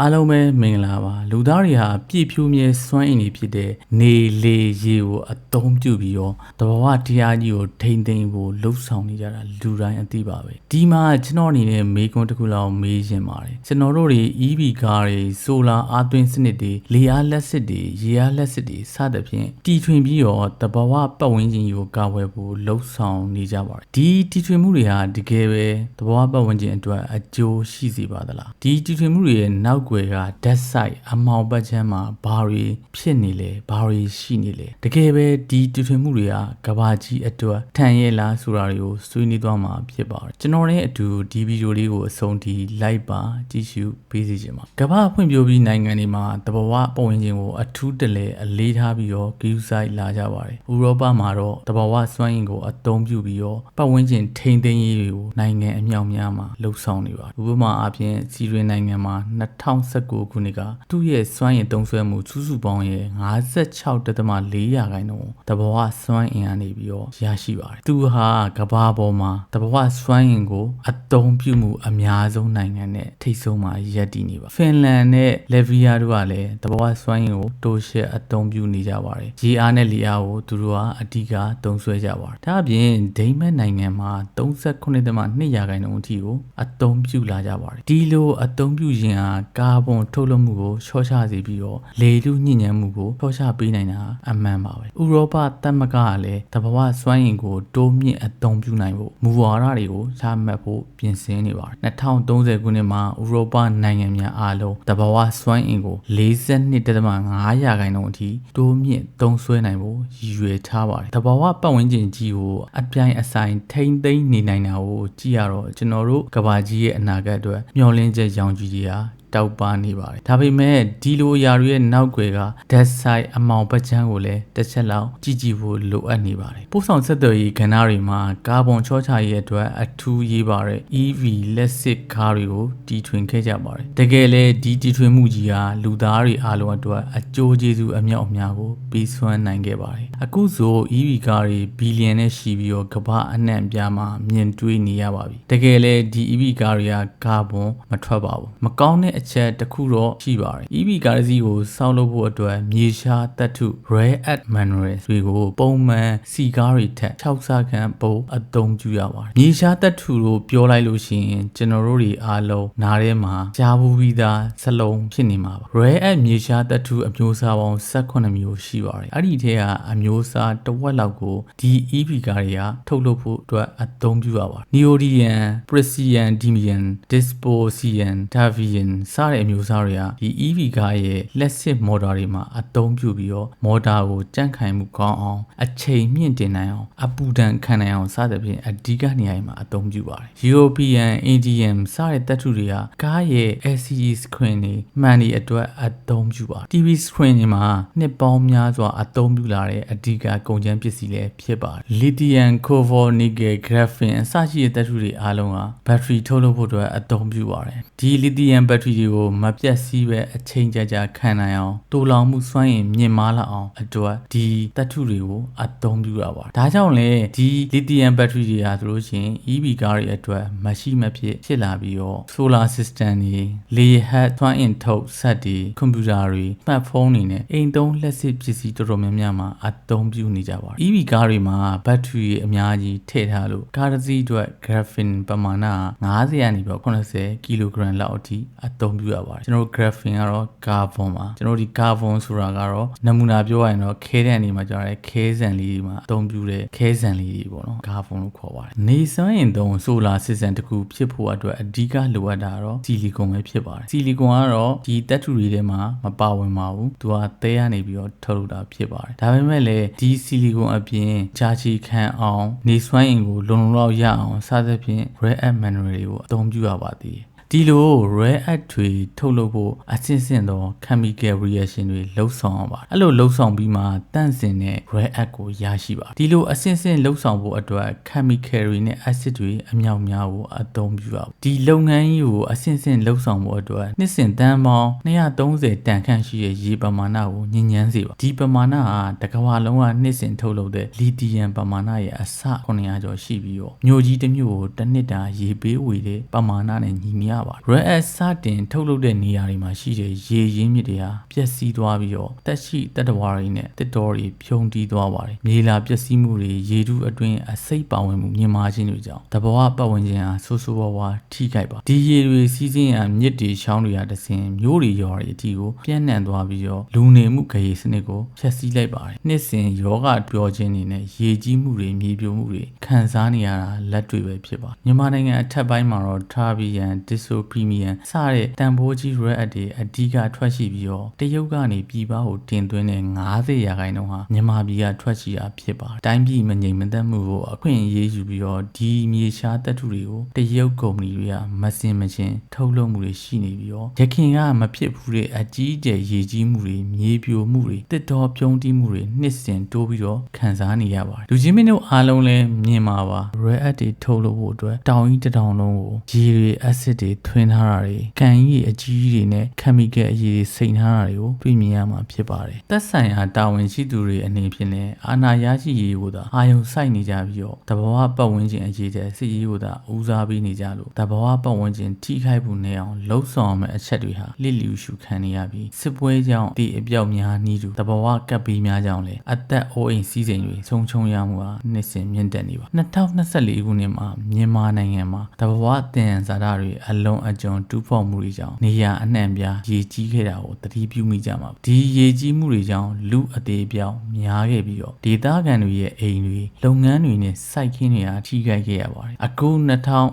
အားလုံးပဲမင်္ဂလာပါလူသားတွေဟာပြည့်ဖြိုးမြဲစွမ်းအင်တွေဖြစ်တဲ့နေလေရေကိုအသုံးပြုပြီးတော့တဘာဝတရားကြီးကိုထိမ့်သိမ်းဖို့လှုပ်ဆောင်နေကြတာလူတိုင်းအသိပါပဲဒီမှာကျွန်တော်အနေနဲ့မေးခွန်းတစ်ခုလောက်မေးရှင်ပါတယ်ကျွန်တော်တို့တွေ EV ကားတွေဆိုလာအားသွင်းစနစ်တွေလေအားလက်စစ်တွေရေအားလက်စစ်တွေစသဖြင့်တီထွင်ပြီးတော့တဘာဝပတ်ဝန်းကျင်ကိုကာဝယ်ဖို့လှုပ်ဆောင်နေကြပါတယ်ဒီတီထွင်မှုတွေဟာတကယ်ပဲတဘာဝပတ်ဝန်းကျင်အတွက်အကျိုးရှိစေပါသလားဒီတီထွင်မှုတွေရဲ့နောက်ွယ်က dead side အမောင်ပတ်ချမ်းမှာဘာတွေဖြစ်နေလဲဘာတွေရှိနေလဲတကယ်ပဲဒီတီထွင်မှုတွေကကဘာကြီးအတွက်ထန်ရဲ့လားဆိုတာတွေကိုဆွေးနွေးသွားမှာဖြစ်ပါတယ်ကျွန်တော်နဲ့အတူဒီဗီဒီယိုလေးကိုအဆုံးထိလိုက်ပါကြည့်ရှုပေးစီခြင်းပါကမ္ဘာဖွံ့ဖြိုးပြီးနိုင်ငံတွေမှာတဘာဝပတ်ဝန်းကျင်ကိုအထူးတလဲအလေးထားပြီးတော့ဂရုစိုက်လာကြပါတယ်ဥရောပမှာတော့တဘာဝစွမ်းအင်ကိုအသုံးပြုပြီးတော့ပတ်ဝန်းကျင်ထိန်းသိမ်းရေးတွေကိုနိုင်ငံအမြောက်များမှာလှုပ်ဆောင်နေပါတယ်ဥပမာအပြင်စီရီနိုင်ငံမှာ2019ခုနှစ်ကသူ့ရဲ့စွမ်းအင်သုံးစွဲမှုစုစုပေါင်းရဲ့56.4ရာခိုင်နှုန်းတဘာဝစွမ်းအင်ကနေပြီးတော့ရရှိပါတယ်သူဟာကမ္ဘာပေါ်မှာတဘာဝစွမ်းအင်ကိုအသုံးပြုမှုအများဆုံးနိုင်ငံနဲ့ထိပ်ဆုံးမှာရပ်တည်နေပါဖင်လန်နဲ့လက်ဗီးယားတို့ကလည်းတဘာဝစွမ်းအင်ကိုတိုးရှက်အသုံးပြုနေကြပါတယ်ရေအားနဲ့လေအားကိုသူတို့ကအဓိကသုံးစွဲကြပါတယ်ဒါအပြင်ဒိန်းမတ်နိုင်ငံမှာ39.2ရာခိုင်နှုန်းအထိကိုအသုံးပြုလာကြပါတယ်ဒီလိုအသုံးပြုရင်ဟာကာဗွန်ထုတ်လွှတ်မှုကိုချော့ချစေပြီးတော့လေထုညစ်ညမ်းမှုကိုချော့ချပေးနိုင်တာအမှန်ပါပဲဥရောပသမဂ္ဂကလည်းတဘာဝစွမ်းအင်ကိုတိုးမြင့်အသုံးပြုနိုင်ဖို့မူဝါဒတွေကိုချမှတ်ဖို့ပြင်ဆင်နေပါတယ်2030ခုနှစ်မှာဥရောပနိုင်ငံများအားလုံးတဘာဝစွမ်းအင်ကို42.5ရာခိုင်နှုန်းအထိတိုးမြင့်သုံးစွဲနိုင်ဖို့ရည်ရွယ်ထားပါတယ်တဘာဝပတ်ဝန်းကျင်ကြီးကိုအပြိုင်အဆိုင်ထိမ့်သိမ်းနေနိုင်တာကိုကြည့်ရတော့ကျွန်တော်တို့ကဘာကြီးရဲ့အနာဂတ်အတွက်မျှော်လင့်ချက်ရောင်ကြီးတွေဟာ တောက်ပါနေပါတယ်ဒါပေမဲ့ဒီလိုအရာတွေရဲ့နောက်ွယ်က dead side အမောင်ပတ်ချမ်းကိုလည်းတစ်ချက်လောက်ကြည့်ကြည့်ဖို့လိုအပ်နေပါတယ်ပို့ဆောင်ဆက်သွယ်ရေးကဏ္ဍတွေမှာကာဗွန်ချောချရေးအတွက်အထူးရေးပါတဲ့ EV လက်စစ်ကားတွေကိုတီထွင်ခဲ့ကြပါတယ်တကယ်လဲဒီတီထွင်မှုကြီးဟာလူသားတွေအားလုံးအတွက်အကျိုးကျေးဇူးအမြောက်အများကိုပေးစွမ်းနိုင်ခဲ့ပါတယ်အခုဆို EV ကားတွေဘီလီယံနဲ့ရှိပြီးတော့ကမ္ဘာအနှံ့အပြားမှာမြင်တွေ့နေရပါပြီတကယ်လဲဒီ EV ကားတွေကကာဗွန်မထွက်ပါဘူးမကောင်းတဲ့အချက်တစ်ခုတော့ရှိပါတယ် EV ကားတစ်စီးကိုစောက်လုပ်ဖို့အတွက်မြေရှားသတ္ထု rare earth minerals တွေကိုပုံမှန်စီကားတွေထက်6ဆခန့်ပိုအသုံးပြုရပါတယ်မြေရှားသတ္ထုလို့ပြောလိုက်လို့ရှိရင်ကျွန်တော်တို့တွေအားလုံးနားထဲမှာကြားဘူးပြီးသားစလုံးဖြစ်နေမှာပါ rare earth မြေရှားသတ္ထုအမျိုးအစားပေါင်း18မျိုးရှိပါတယ်အဲ့ဒီထဲကအမျိုးအစားတစ်ဝက်လောက်ကိုဒီ EV ကားတွေကထုတ်လုပ်ဖို့အတွက်အသုံးပြုရပါတယ် neodymium precision dimium dysprosium davian စတဲ့အမျိုးအစားတွေကဒီ EV ကားရဲ့လက်စစ်မော်တာတွေမှာအသုံးပြုပြီးတော့မော်တာကိုကြန့်ခိုင်မှုကောင်းအောင်အချိန်မြင့်တင်နိုင်အောင်အပူဒဏ်ခံနိုင်အောင်စသဖြင့်အဓိကနေရာတွေမှာအသုံးပြုပါတယ် European Indian စတဲ့တပ်ထုတွေကကားရဲ့ LCD screen တွေမှန်ဒီအတွက်အသုံးပြုပါတယ် TV screen တွေမှာနှစ်ပေါင်းများစွာအသုံးပြုလာတဲ့အဓိကကုန်ကျန်းပစ္စည်းလည်းဖြစ်ပါတယ် Lithium cobalt nickel graphene အစရှိတဲ့တပ်ထုတွေအားလုံးကဘက်ထရီထုတ်လုပ်ဖို့အတွက်အသုံးပြုပါတယ်ဒီ lithium ဘက်ထရီတွေကိုမပြတ်စီးပဲအချိန်ကြာကြာခံနိုင်အောင်တူလောင်မှုစွမ်းရည်မြင့်မားလာအောင်အတွက်ဒီတပ်ထုတွေကိုအသုံးပြုရပါတယ်ဒါကြောင့်လေဒီ lithium ဘက်ထရီတွေဟာဆိုလို့ရှိရင် EV ကားတွေအတွက်မရှိမဖြစ်ဖြစ်လာပြီးတော့ solar system တွေလေဟတ်သွမ်းအင်ထုတ်စက်တွေကွန်ပျူတာတွေ smartphone တွေနဲ့အိမ်သုံးလက်စစ်ပစ္စည်းတော်တော်များများမှာအသုံးပြုနေကြပါတယ် EV ကားတွေမှာဘက်ထရီအများကြီးထည့်ထားလို့ကားတစ်စီးအတွက် graphene ပမာဏ90ကနေပြီး80 kg လောက်အထိအသုံးပြုရပါတယ်ကျွန်တော်တို့ graphene ကတော့ carbon ပါကျွန်တော်တို့ဒီ carbon ဆိုတာကတော့နမူနာပြောရရင်တော့ခဲတဲ့အနေမှာကြားရဲခဲဆန်လေးတွေမှာအသုံးပြုတဲ့ခဲဆန်လေးတွေပေါ့နော် carbon လို့ခေါ်ပါတယ်နေစွမ်းရင်သုံး solar system တခုဖြစ်ဖို့အတွက်အဓိကလိုအပ်တာတော့ silicon ပဲဖြစ်ပါတယ် silicon ကတော့ဒီတပ်ထုတွေထဲမှာမပါဝင်ပါဘူးသူကသဲကနေပြီးတော့ထုတ်လုပ်တာဖြစ်ပါတယ်ဒါပေမဲ့လည်းဒီ silicon အပြင်ဂျာချီခံအောင်နေစွမ်းရင်ကိုလုံလုံလောက်ရအောင်စသဖြင့် rare earth mineral တွေကိုအသုံးပြုရပါသေးတယ် ဒီလို rare earth တွေထုတ်လုပ်ဖို့အစစ်စစ်သော chemical reaction တွေလှုပ်ဆောင်အောင်ပါအဲ့လိုလှုပ်ဆောင်ပြီးမှတန့်စင်တဲ့ rare earth ကိုရရှိပါဒီလိုအစစ်စစ်လှုပ်ဆောင်ဖို့အတွက် chemical တွေနဲ့ acid တွေအမြောက်များကိုအသုံးပြုပါဒီလုပ်ငန်းကြီးကိုအစစ်စစ်လှုပ်ဆောင်ဖို့အတွက်နှစ်စဉ်တန်ပေါင်း230တန်ခန့်ရှိတဲ့ရေပမာဏကိုညဉ့်ညမ်းစေပါဒီပမာဏဟာတကမ္ဘာလုံးကနှစ်စဉ်ထုတ်လုပ်တဲ့လီသီယမ်ပမာဏရဲ့အဆ900ကျော်ရှိပြီးတော့မြို့ကြီးတစ်မြို့ကိုတစ်နှစ်တာရေပေးဝေတဲ့ပမာဏနဲ့ညီမျှပါ rare earth စတင်ထုတ်လုပ်တဲ့နေရာတွေမှာရှိတဲ့ရေရင်းမြစ်တွေဟာပျက်စီးသွားပြီးတော့တက်ရှိတက်တဝါတွေနဲ့တစ်တော်တွေဖြုံတီးသွားပါတယ်မြေလာပျက်စီးမှုတွေရေထုအတွင်းအစိတ်ပါဝင်မှုမြင်မာခြင်းတွေကြောင့်တဘောပတ်ဝန်းကျင်ဟာဆိုးဆိုးဝါးဝါထိခိုက်ပါဒီရေတွေစီးစင်းရမြစ်တွေချောင်းတွေဟာတဆင်မျိုးတွေရော်တွေအထိကိုပြန့်နှံ့သွားပြီးတော့လူနေမှုခရီးစနစ်ကိုဖျက်ဆီးလိုက်ပါတယ်နှစ်စဉ်ယောဂပြောခြင်းတွေနဲ့ရေကြီးမှုတွေမြေပြိုမှုတွေခံစားနေရတာလက်တွေ့ပဲဖြစ်ပါမြန်မာနိုင်ငံအထက်ပိုင်းမှာတော့ထားဘီယန်ဒစ်ဆိုပရီမီယံစတဲ့တန်ဖိုးကြီး red အတွေအဓိကထွက်ရှိပြီးတော့တရုတ်ကနေပြည်ပကိုတင်သွင်းတဲ့90ရာခိုင်နှုန်းဟာမြန်မာပြည်ကထွက်ရှိတာဖြစ်ပါတယ်တိုင်းပြည်မငြိမ်မသက်မှုကိုအခွင့်အရေးယူပြီးတော့ဒီမြေရှားတပ်ထုတွေကိုတရုတ်ကုမ္ပဏီတွေကမစင်မချင်းထုတ်လုပ်မှုတွေရှိနေပြီးတော့ရခင်ကမဖြစ်ဘူးတဲ့အကြီးအကျယ်ရေကြီးမှုတွေမြေပြိုမှုတွေတစ်တော်ပြုံးတိမှုတွေနှစ်စဉ်တိုးပြီးတော့ခံစားနေရပါတယ်လူချင်းမင်းတို့အားလုံးလည်းမြင်ပါပါ rare earth တွေထုတ်လုပ်ဖို့အတွက်တောင်ကြီးတစ်တောင်လုံးကိုရေတွေ acid တွေထွင်းထားတာတွေကန်ကြီးအကြီးကြီးတွေနဲ့ chemical အရည်တွေစိန်ထားတာတွေကိုတွေ့မြင်ရမှာဖြစ်ပါတယ်သက်ဆိုင်ရာတာဝန်ရှိသူတွေအနေဖြင့်လည်းအာဏာရရှိရေးကိုသာအာယုံစိုက်နေကြပြီးတော့တဘာဝပတ်ဝန်းကျင်အရေးတဲ့စစ်ရေးကိုသာဦးစားပေးနေကြလို့တဘာဝပတ်ဝန်းကျင်ထိခိုက်မှုနဲ့အောင်လှုပ်ဆောင်မယ့်အချက်တွေဟာလစ်လျူရှုခံနေရပြီးစစ်ပွဲကြောင့်ဒီအပြောက်များနီးတူတဘာဝကပ်ပြီးများကြောင့်လည်းအသက်အိုးအိမ်စီးစိမ်တွေဆုံးချုံရမှုဟာနှစ်စဉ်မြင့်တက်နေပါ2024ခုနှစ်မှာမြန်မာနိုင်ငံမှာတဘာဝတင်စားတာတွေအလုံးအကျွံတူးဖော်မှုတွေကြောင့်နေရအနှံ့ပြားရေကြီးခဲ့တာကိုသတိပြုမိကြမှာဒီရေကြီးမှုတွေကြောင့်လူအသေးပြောင်းများခဲ့ပြီးတော့ဒေသခံတွေရဲ့အိမ်တွေလုပ်ငန်းတွေနဲ့စိုက်ခင်းတွေဟာထိခိုက်ခဲ့ရပါတယ်အခု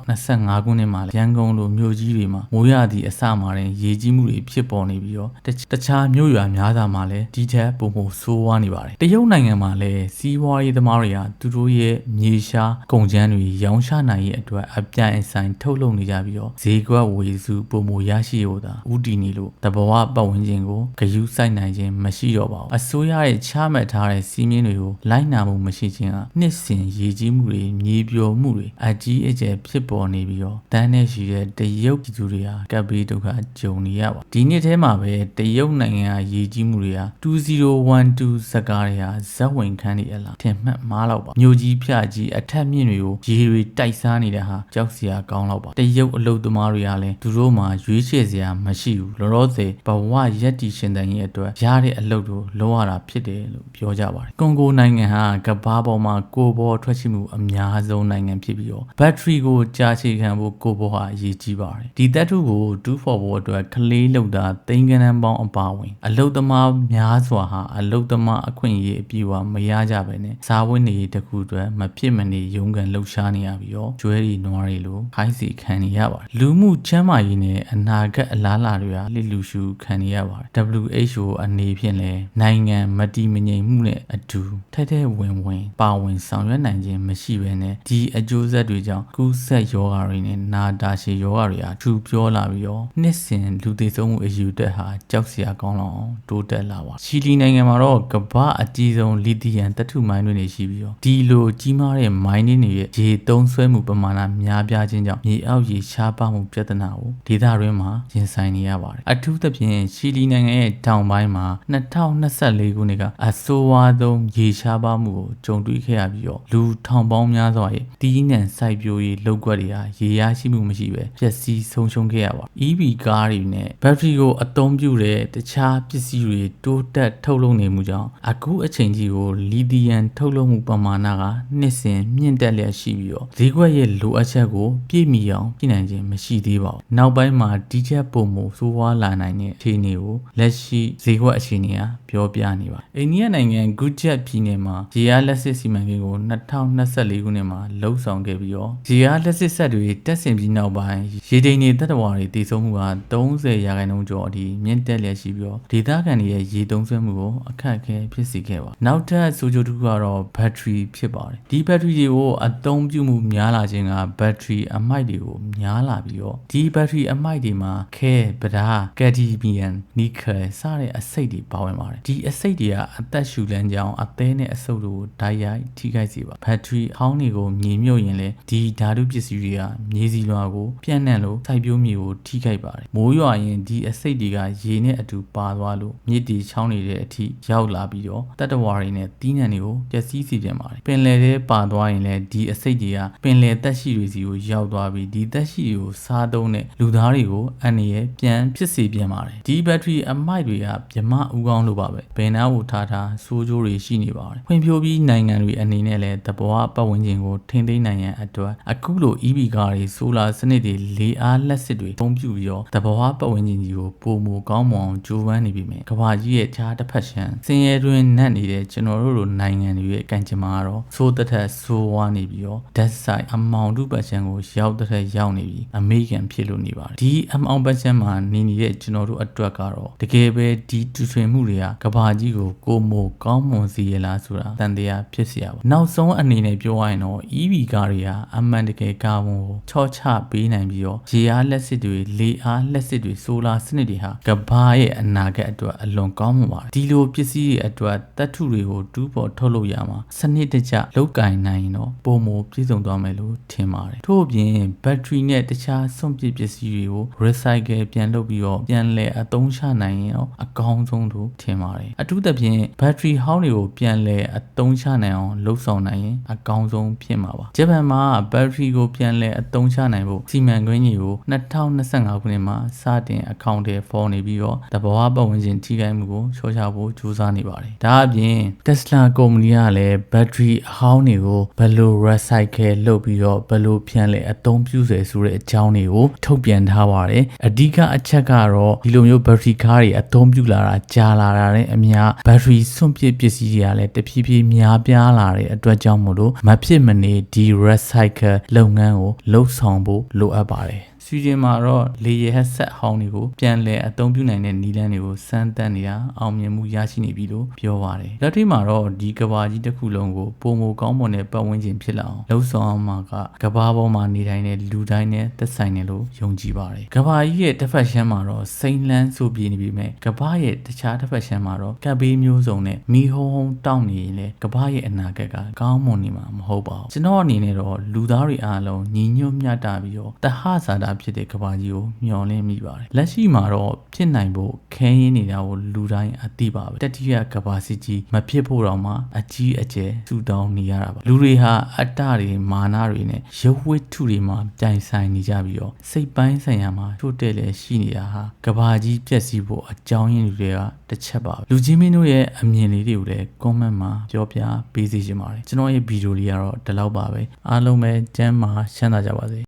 2025ခုနှစ်မှာလည်းရန်ကုန်လိုမြို့ကြီးတွေမှာမိုးရသည့်အစမှာတင်ရေကြီးမှုတွေဖြစ်ပေါ်နေပြီးတော့တခြားမြို့ရွာများစွာမှာလည်းဒီထက်ပိုမိုဆိုးဝါးနေပါတယ်တရုတ်နိုင်ငံမှာလည်းစီးပွားရေးသမားတွေဟာသူတို့ရဲ့မြေရှားကုန်ကျန်းတွေရောင်းချနိုင်ရေးအတွက်အပြိုင်ဆိုင်ထုတ်လုပ်နေကြပြီးတော့ဈေးကွက်ဝေစုပိုမိုရရှိရတာဥတီနေလို့တဘဝပတ်ဝန်းကျင်ကိုဂယုစိုက်နိုင်ခြင်းမရှိတော့ပါဘူးအစိုးရရဲ့ချမှတ်ထားတဲ့စီးမြင်တွေကိုလိုက်နာမှုမရှိခြင်းကနှစ်စဉ်ရည်ကြီးမှုတွေမြေပြိုမှုတွေအကြီးအကျယ်ဖြစ်ပေါ်နေပြီးတော့တန်းနဲ့ရှိတဲ့တရုတ်ပြည်သူတွေဟာကပ်ပြီးဒုက္ခကြုံနေရပါဒီနှစ်ထဲမှာပဲတရုတ်နိုင်ငံကရည်ကြီးမှုတွေဟာ2012ဇကားတွေဟာဇက်ဝင်ခန်းတွေအလားထင်မှတ်မားလောက်ပါမြို့ကြီးဖြကြီးအထက်မြင့်တွေကိုရေတွေတိုက်စားနေတဲ့ဟာကြောက်စရာကောင်းလောက်ပါတရုတ်အလုတ်သမားတွေကလည်းသူတို့မှာရွေးချယ်စရာမရှိဘူးလောလောဆယ်ဘဝရက်တီရှင်တန်ရဲ့အတွက်ရတဲ့အလုပ်ကိုလုံးဝတာဖြစ်တယ်လို့ပြောကြပါတယ်ကွန်ဂိုနိုင်ငံဟာကမ္ဘာပေါ်မှာကိုဘောထွက်ရှိမှုအများဆုံးနိုင်ငံဖြစ်ပြီးတော့ဘက်ထရီကိုကြာချေခံဖို့ကိုဘောဟာအရေးကြီးပါတယ်ဒီတပ်ထုကိုတူးဖော်ဖို့အတွက်ကလေးလောက်တာသိန်းကနန်းပေါင်းအပါဝင် အလုတ်သမားများစွာဟာအလုတ်သမားအခွင့်အရေးအပြည့်အဝမရကြပဲနဲ့စားဝတ်နေရေးတခုအတွက်မဖြစ်မနေရုန်းကန်လှုပ်ရှားနေရပြီးတော့ကျွဲရီနွားရီလိုခိုင်းစီခံနေရပါတယ်လူမှုချမ်းမာရေးနဲ့အနာဂတ်အလားအလာတွေဟာလိလူရှုခံနေရပါတယ် WHO အနေဖြင့်လည်းနိုင်ငံမတည်မငြိမ်မှုနဲ့အတူထဲထဲဝင်ဝင်ပါဝင်ဆောင်ရွက်နိုင်ခြင်းမရှိဘဲနဲ့ဒီအကျိုးဆက်တွေကြောင့်ကူးစက်ရောဂါတွေနဲ့နာတာရှည်ရောဂါတွေဟာထူပြောလာပြီးတော့နှစ်စဉ်လူသေဆုံးမှုအယူတက်ဟာကြောက်စရာကောင်းလောက်အောင်တိုးတက်လာပါချီလီနိုင်ငံမှာတော့ကမ္ဘာအကြီးဆုံးလီသီယမ်သတ္ထုမိုင်းတွေရှိပြီးတော့ဒီလိုကြီးမားတဲ့မိုင်းတွေရဲ့ရေသုံးဆွဲမှုပမာဏများပြားခြင်းကြောင့်မြေအောက်ရေရှားပါမှုပြဿနာကိုဒေသတွင်းမှာရင်ဆိုင်နေရပါတယ်အထူးသဖြင့်ချီလီနိုင်ငံရဲ့တောင်ပိုင်းမှာ2024ခုနှစ်ကအဆိုးဝါးဆုံးရေရှားပါမှုကိုကြုံတွေ့ခဲ့ရပြီးတော့လူထောင်ပေါင်းများစွာရဲ့တီးနှံစိုက်ပျိုးရေးလုပ်ကွက်တွေဟာရေရရှိမှုမရှိပဲပျက်စီးဆုံးရှုံးခဲ့ရပါ EV ကားတွေနဲ့ဘက်ထရီကိုအသုံးပြုတဲ့တခြားပစ္စည်းတွေတိုးတက်ထုတ်လုပ်နေမှုကြောင့်အခုအချိန်ကြီးကိုလီသီယမ်ထုတ်လုပ်မှုပမာဏကနှစ်စဉ်မြင့်တက်လျက်ရှိပြီးတော့ဈေးကွက်ရဲ့လိုအပ်ချက်ကိုပြည့်မီအောင်ပြည်နိုင်ခြင်းမရှိသေးပါဘူး။နောက်ပိုင်းမှာဒီချက်ပုံမှုစိုးဝါးလာနိုင်တဲ့အခြေအနေကိုလက်ရှိဈေးကွက်အခြေအနေကပြောပြနေပါ။အိန္ဒိယနိုင်ငံဂူဂျက်ပြည်နယ်မှာဂျီယာလက်စစ်စီမံကိန်းကို2024ခုနှစ်မှာလှုပ်ဆောင်ခဲ့ပြီးတော့ဂျီယာလက်စစ်ဆက်တွေတက်ဆင်ပြီးနောက်ပိုင်းရေဒိန်တွေတက်တဝါတွေတည်ဆုံးမှုက30ရာခိုင်နှုန်းကျော်အထိမြင့်တက်လျက်ရှိပြီးတော့ဒေသခံတွေရဲ့ရေသုံးစွဲမှုကိုအခက်အခဲဖြစ်စေခဲ့ပါ။နောက်ထပ်ဆိုကြတစ်ခုကတော့ဘက်ထရီဖြစ်ပါတယ်။ဒီဘက်ထရီတွေကိုအသုံးပြုမှုများလာခြင်းကဘက်ထရီအမိုက်တွေကိုများလာပြီးတော့ဒီဘက်ထရီအမိုက်တွေမှာခဲပဒါကက်ဒီမီယန်နီကယ်စတဲ့အဆိပ်တွေပါဝင်ပါတယ်ဒီအဆိပ်တွေကအသက်ရှူလန်းကြောင်းအသေးနဲ့အဆုပ်တို့ကိုဓာတ်ရိုက်ထိခိုက်စေပါဘက်ထရီဟောင်းတွေကိုမြေမြုပ်ရင်လည်းဒီဓာတုပစ္စည်းတွေကမြေစီလွှာကိုပြန့်နှံ့လို့စိုက်ပျိုးမြေကိုထိခိုက်ပါတယ်မိုးရွာရင်ဒီအဆိပ်တွေကရေနဲ့အတူပါသွားလို့မြစ်တီချောင်းနေတဲ့အထိရောက်လာပြီးတော့တတဝါတွေနဲ့တီးနှံတွေကိုပျက်စီးစေပြန်ပါတယ်ပင်လယ်ထဲပါသွားရင်လည်းဒီအဆိပ်တွေကပင်လယ်တက်ရှိတွေစီကိုရောက်သွားပြီးဒီတက်ရှိတွေကိုစားစားသုံးတဲ့လူသားတွေကိုအန္တရာယ်ပြန်ဖြစ်စေပြန်ပါတယ်ဒီဘက်ထရီအမိုက်တွေကဗြမဥကောင်းလို့ပါပဲဘယ်နာကိုထားထားစိုးကြိုးတွေရှိနေပါတယ်ဖွံ့ဖြိုးပြီးနိုင်ငံတွေအနေနဲ့လည်းတဘောပတ်ဝန်းကျင်ကိုထိန်းသိမ်းနိုင်ရန်အတွက်အခုလို EV ကားတွေဆိုလာစနစ်တွေလေအားလက်စစ်တွေပုံပြပြီးတော့တဘောပတ်ဝန်းကျင်ကြီးကိုပုံမကောင်းမွန်အောင်ကြိုးပမ်းနေပြီမယ်ကဘာကြီးရဲ့ခြားတစ်ဖက်ရှန်စင်ရဲတွင်နတ်နေတဲ့ကျွန်တော်တို့လိုနိုင်ငံတွေရဲ့ကံကြမ္မာကတော့သိုးတစ်ထက်ဆိုးဝါးနေပြီးတော့ဓာတ်ဆိုင်အမောင်တုပတ်ရှန်ကိုရောက်တစ်ထက်ရောက်နေပြီးအမေတီးခံဖြစ်လို့နေပါတယ်ဒီ M အောင်ပန်းချမ်းမှာနေနေတဲ့ကျွန်တော်တို့အတွက်ကတော့တကယ်ပဲဒီတူထွင်မှုတွေကကဘာကြီးကိုကိုမိုကောင်းမွန်စီရလားဆိုတာတန်တရားဖြစ်စရာပါနောက်ဆုံးအနေနဲ့ပြောရရင်တော့ EV ကားတွေဟာအမှန်တကယ်ကာဗွန်ကိုချော့ချပေးနိုင်ပြီးတော့ရေအားလက်စစ်တွေလေအားလက်စစ်တွေဆိုလာစနစ်တွေဟာကဘာရဲ့အနာဂတ်အတွက်အလွန်ကောင်းမှာပါဒီလိုပစ္စည်းတွေအတွက်တတ်ထုတွေကိုတူးပေါ်ထုတ်လုပ်ရမှာစနစ်တကျလောက်ကင်နိုင်ရင်တော့ပုံမပြည့်စုံသွားမယ်လို့ထင်ပါတယ်ထို့အပြင်ဘက်ထရီနဲ့တခြားစွန့်ပစ်ပစ္စည်းတွေကို recycle ပြန်လုပ်ပြီးတော့ပြန်လည်အသုံးချနိုင်ရင်တော့အကောင်းဆုံးလို့ထင်ပါတယ်အထူးသဖြင့်ဘက်ထရီဟောင်းတွေကိုပြန်လည်အသုံးချနိုင်အောင်လှုပ်ဆောင်နိုင်ရင်အကောင်းဆုံးဖြစ်မှာပါဂျပန်မှာဘက်ထရီကိုပြန်လည်အသုံးချနိုင်ဖို့စီမံကိန်းကြီးကို2025ခုနှစ်မှာစတင်အကောင့်တွေဖော်နေပြီးတော့တဘာဝပတ်ဝန်းကျင်ထိခိုက်မှုကိုချောချဖို့ကြိုးစားနေပါတယ်ဒါအပြင် Tesla ကုမ္ပဏီကလည်းဘက်ထရီအဟောင်းတွေကိုဘယ်လို recycle လုပ်ပြီးတော့ဘယ်လိုပြန်လည်အသုံးပြုစေဆိုတဲ့အကြောင်းတွေကိုထုတ်ပြန်ထားပါတယ်အဓိကအချက်ကတော့ဒီလိုမျိုးဘက်ထရီကားတွေအသုံးပြုလာတာကြာလာတာနဲ့အမျှဘက်ထရီစွန့်ပစ်ပစ္စည်းတွေကလည်းတဖြည်းဖြည်းများပြားလာတဲ့အတွက်ကြောင့်မို့လို့မဖြစ်မနေဒီ recycle လုပ်ငန်းကိုလှုပ်ဆောင်ဖို့လိုအပ်ပါတယ် ဆွီဒင်မှာတော့လေယာဉ်ဆက်ဟောင်းတွေကိုပြန်လည်အသုံးပြုနိုင်တဲ့နည်းလမ်းတွေကိုစမ်းသပ်နေတာအောင်မြင်မှုရရှိနေပြီလို့ပြောပါတယ်လက်တွေ့မှာတော့ဒီကဘာကြီးတစ်ခုလုံးကိုပုံမကောင်းမွန်တဲ့ပတ်ဝန်းကျင်ဖြစ်လာအောင်လှုပ်ဆောင်အောင်မှာကကဘာပေါ်မှာနေတိုင်းတဲ့လူတိုင်းနဲ့သက်ဆိုင်တယ်လို့ယုံကြည်ပါတယ်ကဘာကြီးရဲ့တစ်ဖက်ရှမ်းမှာတော့စိန်လန်းဆိုပြေနေပြီမဲ့ကဘာရဲ့တခြားတစ်ဖက်ရှမ်းမှာတော့ကပ်ဘေးမျိုးစုံနဲ့မီဟုံဟုံတောက်နေရင်လေကဘာရဲ့အနာဂတ်ကကောင်းမွန်နေမှာမဟုတ်ပါဘူးကျွန်တော်အနေနဲ့တော့လူသားတွေအားလုံးညီညွတ်မျှတပြီးတော့တဟဇာတာဖြစ်တဲ့ကဘာကြီးကိုမျှော်လင့်မိပါတယ်လက်ရှိမှာတော့ဖြစ်နိုင်ဖို့ခဲရင်းနေတာကိုလူတိုင်းအသိပါပဲတတိယကဘာစီကြီးမဖြစ်ဖို့တော့မှအကြီးအကျယ်စူတောင်းနေရတာပါလူတွေဟာအတ္တတွေမာနတွေနဲ့ရုပ်ဝတ္ထုတွေမှာပြိုင်ဆိုင်နေကြပြီးတော့စိတ်ပိုင်းဆိုင်ရာမှာချို့တဲ့လည်းရှိနေတာဟာကဘာကြီးပြက်စီးဖို့အကြောင်းရင်းတွေကတစ်ချက်ပါပဲလူချင်းမင်းတို့ရဲ့အမြင်လေးတွေကိုလည်း comment မှာပြောပြပေးစီချင်ပါတယ်ကျွန်တော်ရဲ့ဗီဒီယိုလေးကတော့ဒီလောက်ပါပဲအားလုံးပဲကျမ်းမာချမ်းသာကြပါစေ